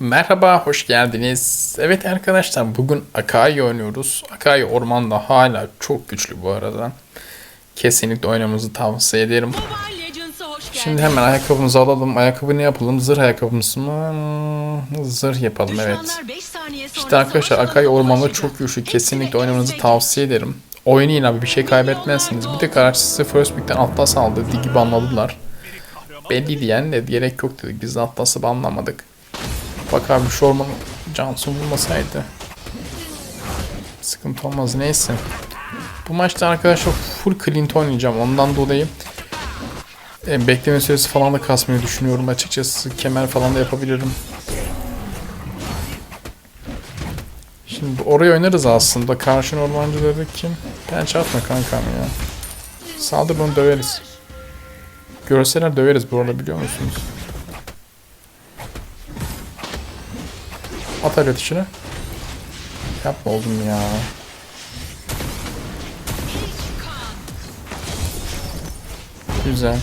Merhaba, hoş geldiniz. Evet arkadaşlar, bugün Akai oynuyoruz. Akai ormanda hala çok güçlü bu arada. Kesinlikle oynamanızı tavsiye ederim. Şimdi hemen ayakkabımızı alalım. Ayakkabı ne yapalım? Zırh ayakkabımız mı? Zırh yapalım, evet. Düşmanlar 5 saniye sonra İşte arkadaşlar Akai ormanda çok güçlü. Kesinlikle oynamanızı tavsiye ederim. Oynayın abi, bir şey kaybetmezsiniz. Bir de karşısı First Pick'ten Atlas aldı. Digi banladılar. Belliydi yani de gerek yok dedik. Biz de Atlas'ı banlamadık. Bak abi şu orman Johnson vurmasaydı. Sıkıntı olmaz neyse. Bu maçta arkadaşlar full Clint oynayacağım. Ondan dolayı e, bekleme süresi falan da kasmayı düşünüyorum açıkçası. Kemer falan da yapabilirim. Şimdi oraya oynarız aslında. Karşı ormancıları kim? Ben çarpma kankam ya. Saldır bunu döveriz. Görseler döveriz bu arada biliyor musunuz? At alet. Yapma oğlum ya. Güzel.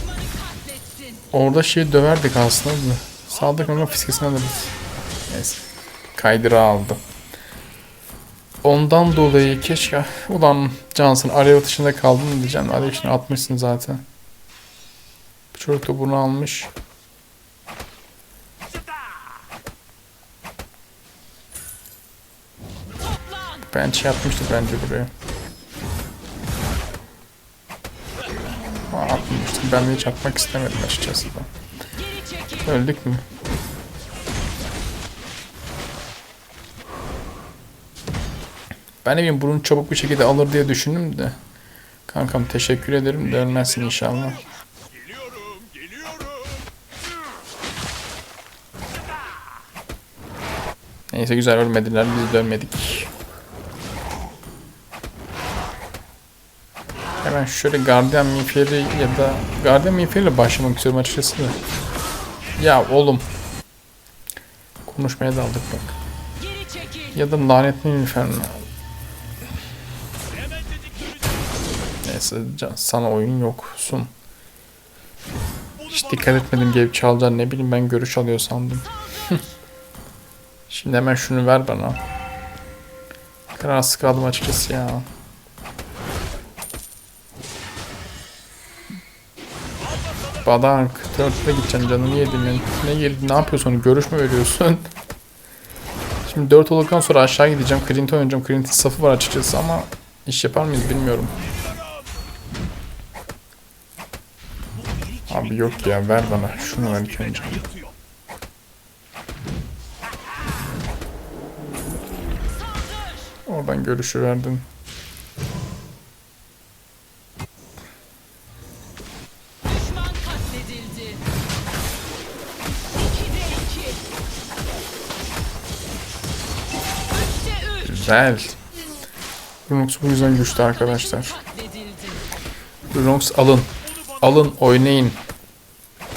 Orada şeyi döverdik aslında da. Saldık ama fiskesine alırız. Neyse. Kaydıra aldı. Ondan dolayı keşke ulan Johnson alev atışında kaldın diyeceğim. Alev içine atmışsın zaten. Çocuk da bunu almış. Ben şey atmıştı bence buraya. Aa. Ben de hiç atmak istemedim açıkçası da. Öldük mü? Ben eminim bunu çabuk bir şekilde alır diye düşündüm de. Kankam teşekkür ederim de ölmezsin inşallah. Neyse güzel ölmediler biz de ölmedik. Hemen şöyle Guardian Miğferi ya da Guardian Miğferi'yle başlamak istiyorum açıkçası da. Ya oğlum. Konuşmaya daldık bak. Ya da lanetli inferno. Neyse can- sana oyun yoksun. Hiç dikkat etmedim gelip çalacağını ne bileyim ben görüş alıyor sandım. Şimdi hemen şunu ver bana. Kararsız kaldım açıkçası ya. Badank, Turtle'a gideceksin canını yedin ya. Ne yedin, ne yapıyorsun onu, görüş mü veriyorsun? Şimdi 4 olduktan sonra aşağı gideceğim. Clint oynayacağım. Clint'in safı var açıkçası ama iş yapar mıyız bilmiyorum. Abi yok ya ver bana. Şunu ver önce. Oradan görüşü verdin. Güzel. Lunox bu yüzden güçlü arkadaşlar. Lunox alın. Alın oynayın.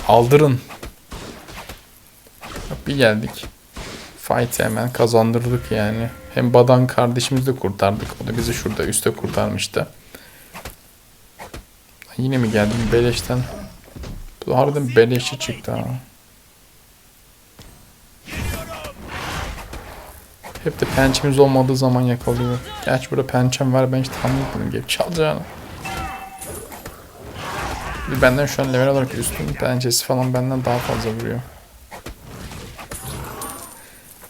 Aldırın. Bir geldik. Fight hemen kazandırdık yani. Hem Badan kardeşimizi de kurtardık. O da bizi şurada üstte kurtarmıştı. Yine mi geldim beleşten? Bu harbiden beleşi çıktı ha. Hep de pençemiz olmadığı zaman yakalıyor. Gerçi burada pençem var ben hiç tahmin etmedim gelip çalacağını. Benden şu an level olarak üstün pençesi falan benden daha fazla vuruyor.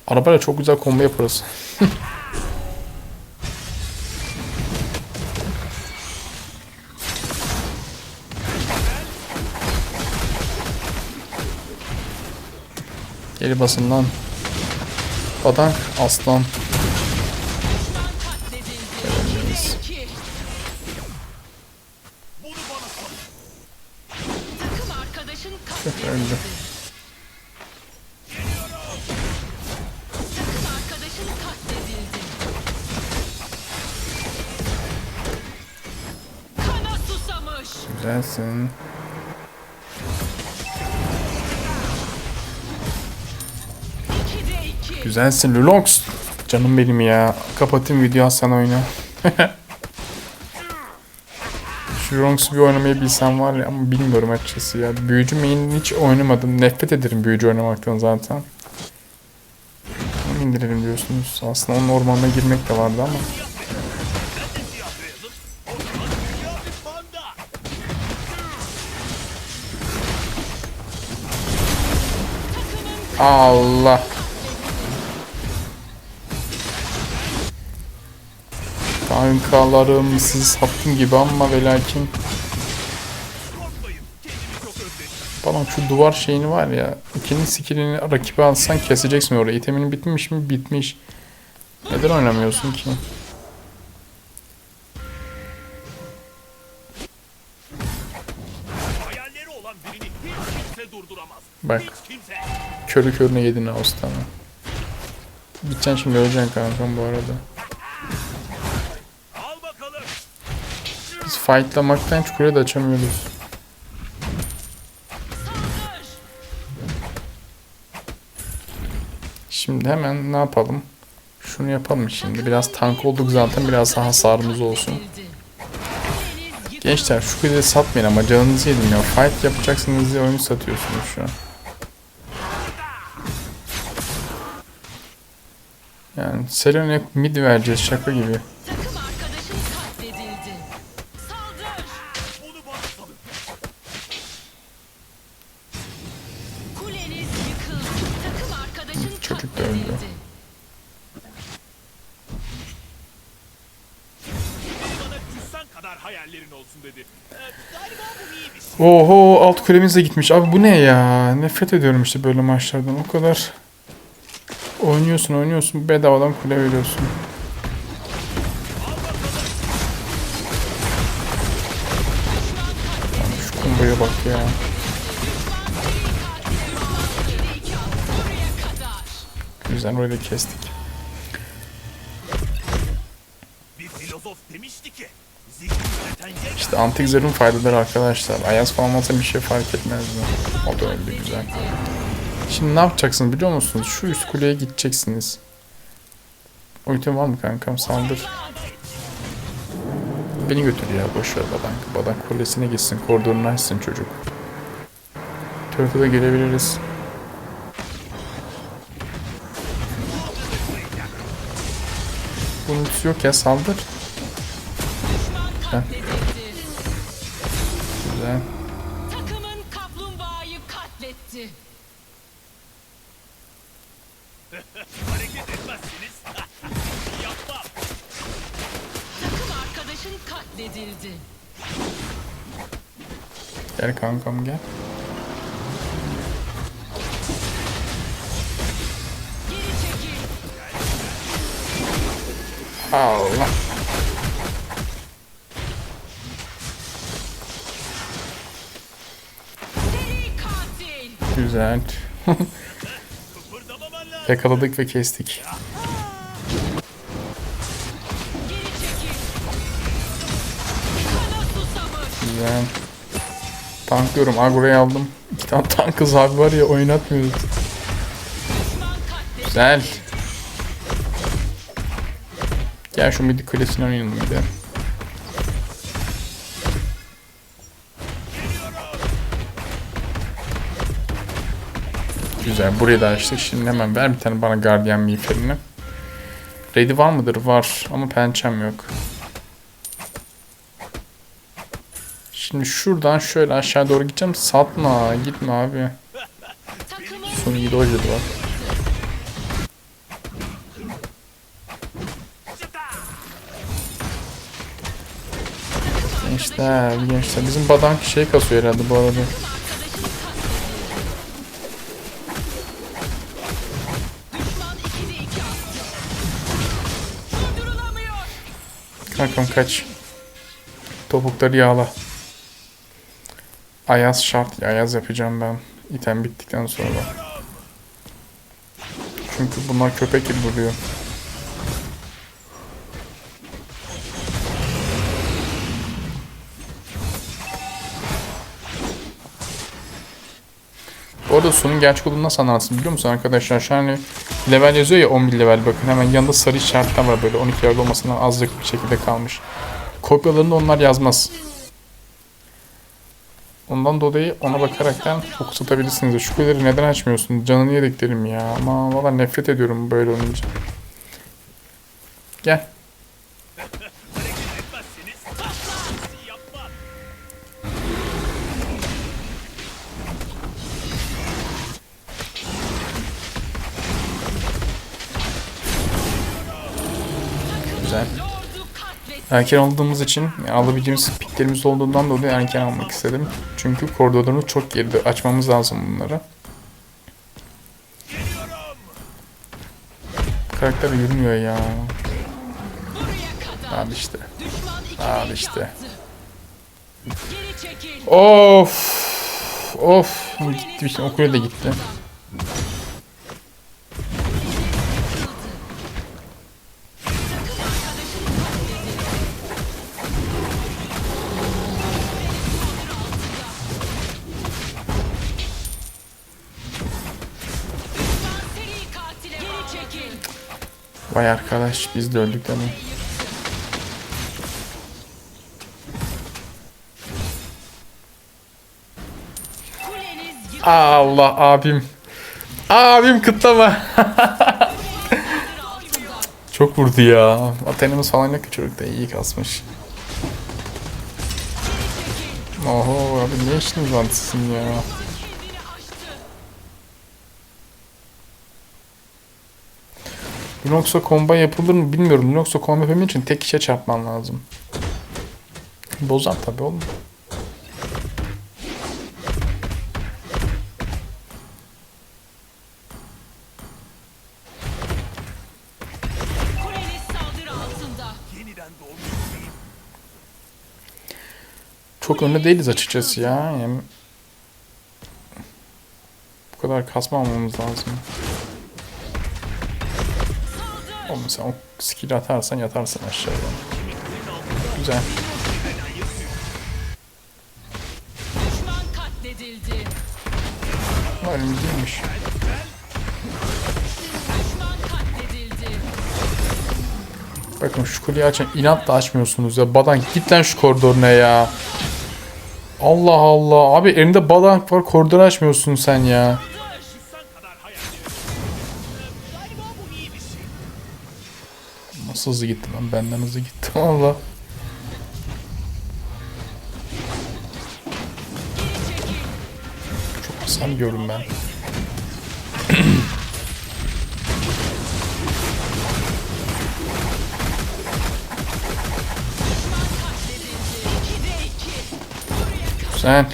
Arabayla çok güzel combo yaparız. Geri basın lan. Badank aslan. Düşman katledildi. 2'de 2. Takım arkadaşın katledildi. Öldü. Güzelsin. Güzelsin Lunox. Canım benim ya. Kapatayım video sen oyna. Şu Ronx'u bir oynamayı bilsem var ya ama bilmiyorum açıkçası ya. Büyücü main'ini hiç oynamadım. Nefret ederim büyücü oynamaktan zaten. indirelim diyorsunuz. Aslında onun ormanına girmek de vardı ama. Allah. Kankalarım sizi sattım gibi ama ve lakin Falan şu duvar şeyini var ya ikinci skillini rakibe alsan keseceksin orayı. İteminin bitmiş mi? Bitmiş. Neden oynamıyorsun ki? Bak körü körüne yedin Ağustos'tan. Gideceksin şimdi öleceksin kankam bu arada. Fightlamaktan çukura da açamıyoruz. Saldır. Şimdi hemen ne yapalım? Şunu yapalım şimdi. Biraz tank olduk zaten biraz daha hasarımız olsun. Gençler şu kuleyi satmayın ama canınızı yedim ya. Fight yapacaksınız diye oyunu satıyorsunuz şu an. Yani Selena'ya mid vereceğiz şaka gibi. Oho alt kulemiz de gitmiş. Abi bu ne ya? Nefret ediyorum işte böyle maçlardan. O kadar oynuyorsun oynuyorsun bedavadan kule veriyorsun. Şu komboya bak ya. Güzel orayı da kestik. Bir filozof demişti ki. Zihni İşte antik zırhın faydaları arkadaşlar. Ayaz falan olsa bir şey fark etmezdi. O da öyle güzel. Şimdi ne yapacaksınız biliyor musunuz? Şu üst kuleye gideceksiniz. Ultim var mı kankam? Saldır. Beni götür ya boş ver badan. Badan kulesine gitsin. Koridorunu açsın çocuk. Turtle'a da gelebiliriz. Bunun yok ya saldır. Katledildi. Gel kankam gel. Allah. Güzel. Yakaladık ve kestik. Güzel. Tanklıyorum. Agro'yu aldım. İki tane tankız abi var ya oynatmıyoruz. Güzel. Gel şu midi kulesine oynayalım bir de. Güzel. Burayı da açtık. Şimdi hemen ver bir tane bana gardiyan miğferini. Ready var mıdır? Var. Ama pençem yok. Şimdi şuradan şöyle aşağı doğru gideceğim. Satma. Gitme abi. Sonu iyi dojladı bak. Gençler, gençler. Bizim badank şey kasıyor herhalde bu arada. arkadaşın katledildi. Düşman 2'de 2 attı. Durdurulamıyor. Kankam kaç. Topukları yağla. Ayaz şart. Ayaz yapacağım ben. İtem bittikten sonra. Çünkü bunlar köpek gibi vuruyor. Bu arada sonun gerçek olduğunu nasıl anlarsın biliyor musun arkadaşlar? Şu an level yazıyor ya 11 level bakın hemen yanında sarı işaretler var böyle 12 level olmasından azlık bir şekilde kalmış. Kopyalarında onlar yazmaz. Ondan dolayı ona bakaraktan fokus atabilirsiniz. Şu kuleleri neden açmıyorsun? Canını yediklerim ya. Ama valla nefret ediyorum böyle olunca. Gel. Güzel. Erken aldığımız için alabileceğimiz piklerimiz olduğundan dolayı erken almak istedim. Çünkü koridorlarımız çok geride. Açmamız lazım bunları. Karakter yürümüyor ya. Abi işte. Abi işte. Of. Of. Gitti işte. O kule de gitti. Vay arkadaş biz de öldük yıkıldı. Allah abim. Abim kıtlama. Çok vurdu ya. Atenimiz falan yok çocuk da iyi kasmış. Oho abi ne işiniz var sizin ya? Lunox'a comba yapılır mı bilmiyorum. Lunox'a comba yapabilmek için tek kişiye çarpman lazım. Bozar tabi oğlum. Çok önde değiliz açıkçası ya. Yani bu kadar kasmamamız lazım. Oğlum sen o skill atarsan yatarsın aşağıya. Güzel. Var değilmiş. Bakın şu kuleyi açın. inatla açmıyorsunuz ya. Badan git lan şu koridoruna ya. Allah Allah. Abi elimde badank var. Koridoru açmıyorsun sen ya. Nasıl hızlı gitti lan? Benden hızlı gitti. Valla. Çok kısa diyorum ben. Güzel.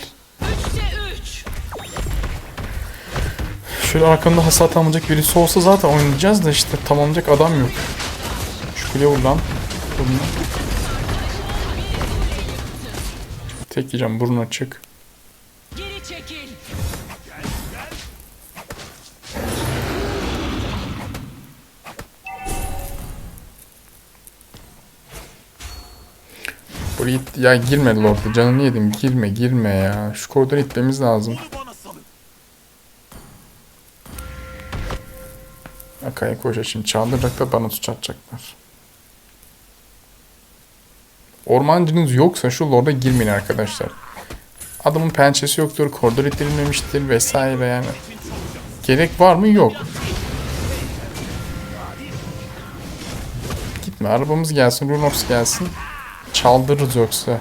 Şöyle arkamda hasat almayacak birisi olsa zaten oynayacağız da işte tamamlayacak adam yok. Şu kuleye vur lan. Lan. Tek yiyeceğim burun açık. Buraya it- ya girme Lord'a canını yedim girme girme ya. Şu koridora itmemiz lazım. Akaya koşa şimdi çaldıracak da bana suç atacaklar. Ormancınız yoksa şu Lord'a girmeyin arkadaşlar. Adamın pençesi yoktur, koridor ittirilmemiştir vesaire yani. Gerek var mı? Yok. Gitme arabamız gelsin, Runox gelsin. Çaldırırız yoksa.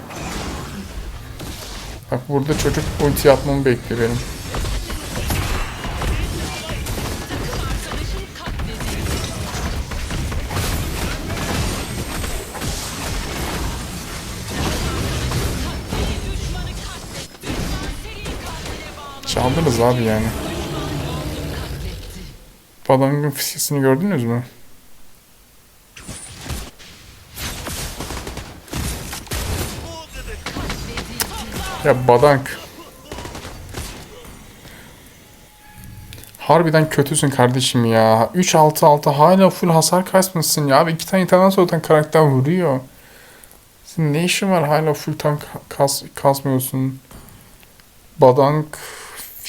Bak burada çocuk ulti atmamı bekliyor benim. Çaldırırız abi yani. Badangın fiskesini gördünüz mü? Ya badank. Harbiden kötüsün kardeşim ya. 3-6-6 hala full hasar kasmışsın ya. Abi iki tane internet zaten karakter vuruyor. Senin ne işin var hala full tank kas, kasmıyorsun. Badank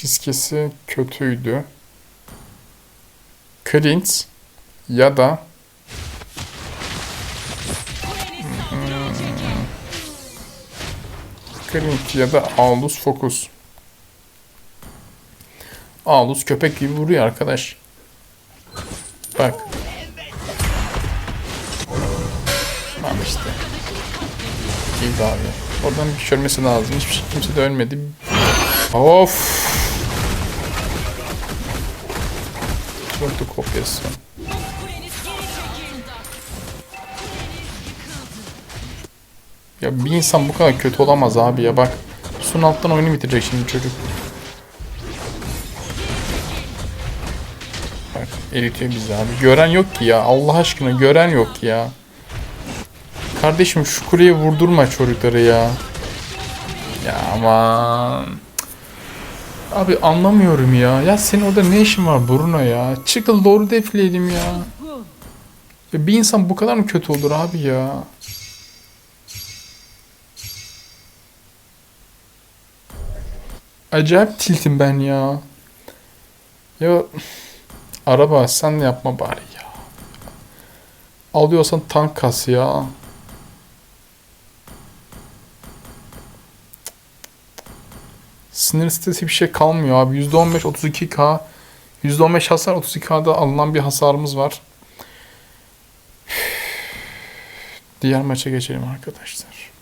fiskesi kötüydü. Clint ya da. Flint ya da Aulus Focus. Aulus köpek gibi vuruyor arkadaş. Bak. Tamam işte. İyi abi. Oradan bir şey lazım. Hiçbir şey, kimse de ölmedi. Of. Çok kopyası. Ya bir insan bu kadar kötü olamaz abi ya bak. Sun alttan oyunu bitirecek şimdi çocuk. Bak eritiyor bizi abi. Gören yok ki ya. Allah aşkına gören yok ya. Kardeşim şu kuleye vurdurma çocukları ya. Ya aman. Abi anlamıyorum ya. Ya senin orada ne işin var Bruno ya? Çıkıl doğru defleyelim ya. ya. Bir insan bu kadar mı kötü olur abi ya? Acayip tiltim ben ya. Ya araba sen yapma bari ya. Alıyorsan tank kas ya. Sinir sitesi bir şey kalmıyor abi. %15 32k %15 hasar 32k'da alınan bir hasarımız var. Diğer maça geçelim arkadaşlar.